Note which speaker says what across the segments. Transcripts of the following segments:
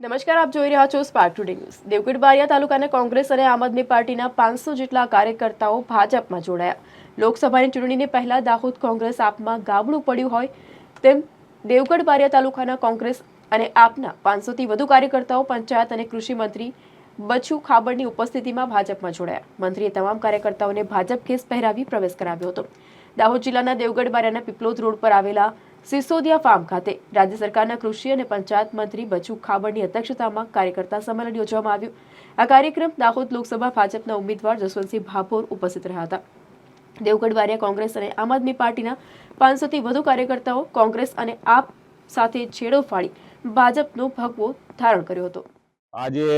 Speaker 1: નમસ્કાર, આપ જોઈ રહ્યા છો Spark Today News Devgadh Baria તાલુકાના કોંગ્રેસ અને આમ આદમી પાર્ટીના પાંચસો જેટલા કાર્યકર્તાઓ ભાજપમાં જોડાયા. લોકસભાની ચૂંટણીને પહેલા દાહોદ કોંગ્રેસ આપમાં ગાબડું પડ્યું હોય તેમ દેવગઢ બારિયા તાલુકાના કોંગ્રેસ અને આપના પાંચસોથી વધુ કાર્યકર્તાઓ, પંચાયત અને કૃષિ મંત્રી બચુ ખાબડની ઉપસ્થિતિમાં ભાજપમાં જોડાયા. મંત્રીએ તમામ કાર્યકર્તાઓને ભાજપ કેસ પહેરાવી પ્રવેશ કરાવ્યો હતો. દાહોદ જિલ્લાના દેવગઢ બારિયાના પીપલોદ રોડ પર આવેલા સિસોદિયા ફાર્મ ખાતે રાજ્ય સરકારના કૃષિ અને પંચાયત મંત્રી બચુ ખાબડની અધ્યક્ષતામાં કાર્યકર્તા સંમેલન યોજવામાં આવ્યું. આ કાર્યક્રમ દાહોદ લોકસભા ભાજપના ઉમેદવાર જસવંતસિંહ ભાભોર ઉપસ્થિત રહ્યા હતા. દેવગઢ વારિયા કોંગ્રેસ અને આમ આદમી પાર્ટીના પાંચસોથી વધુ કાર્યકર્તાઓ કોંગ્રેસ અને આપ સાથે છેડો ફાડી ભાજપનો ભગવો ધારણ કર્યો હતો.
Speaker 2: આજે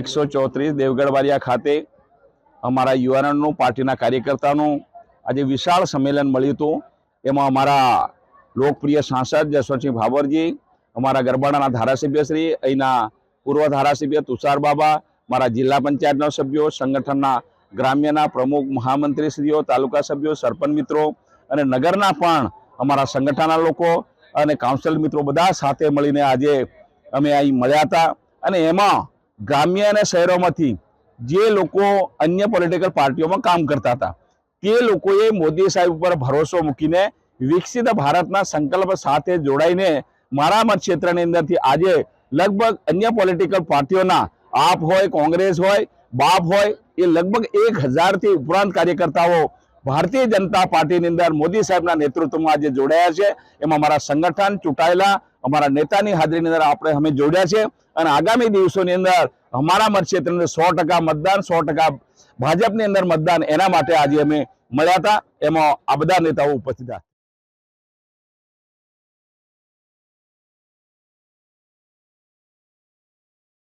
Speaker 2: એકસો ચોત્રીસ દેવગઢ વારિયા ખાતે અમારા યુવાનોનું પાર્ટીના કાર્યકર્તાનું આજે વિશાળ સંમેલન મળ્યું હતું. એમાં અમારા લોકપ્રિય સાંસદ જશવંતસિંહ ભાવરજી અમારા ગરબાડાના ધારાસભ્ય શ્રી અહીંના પૂર્વ ધારાસભ્ય તુષાર બાબા, મારા જિલ્લા પંચાયતના સભ્યો, સંગઠનના ગ્રામ્યના પ્રમુખ મહામંત્રીશ્રીઓ, તાલુકા સભ્યો, સરપંચ મિત્રો અને નગરના પણ અમારા સંગઠનના લોકો અને કાઉન્સિલ મિત્રો બધા સાથે મળીને આજે અમે અહીં મળ્યા હતા. અને એમાં ગ્રામ્ય અને શહેરોમાંથી જે લોકો અન્ય પોલિટિકલ પાર્ટીઓમાં કામ કરતા હતા, તે લોકોએ મોદી સાહેબ ઉપર ભરોસો મૂકીને વિકસિત ભારતના સંકલ્પ સાથે જોડાઈને મારા મત ક્ષેત્રની અંદરથી આજે લગભગ અન્ય પોલિટિકલ પાર્ટીઓના આપ હોય, કોંગ્રેસ હોય, બાપ હોય, એ લગભગ એક હજારથી ઉપરાંત કાર્યકર્તાઓ ભારતીય જનતા પાર્ટીની અંદર મોદી સાહેબના નેતૃત્વમાં આજે જોડાયા છે. એમાં અમારા સંગઠન ચૂંટાયેલા, અમારા નેતાની હાજરીની અંદર આપણે અમે જોડ્યા છે. અને આગામી દિવસોની અંદર અમારા મતક્ષેત્રની સો ટકા મતદાન, સો ટકા ભાજપની અંદર મતદાન એના માટે આજે અમે મળ્યા હતા. એમાં આ બધા નેતાઓ ઉપસ્થિત હતા.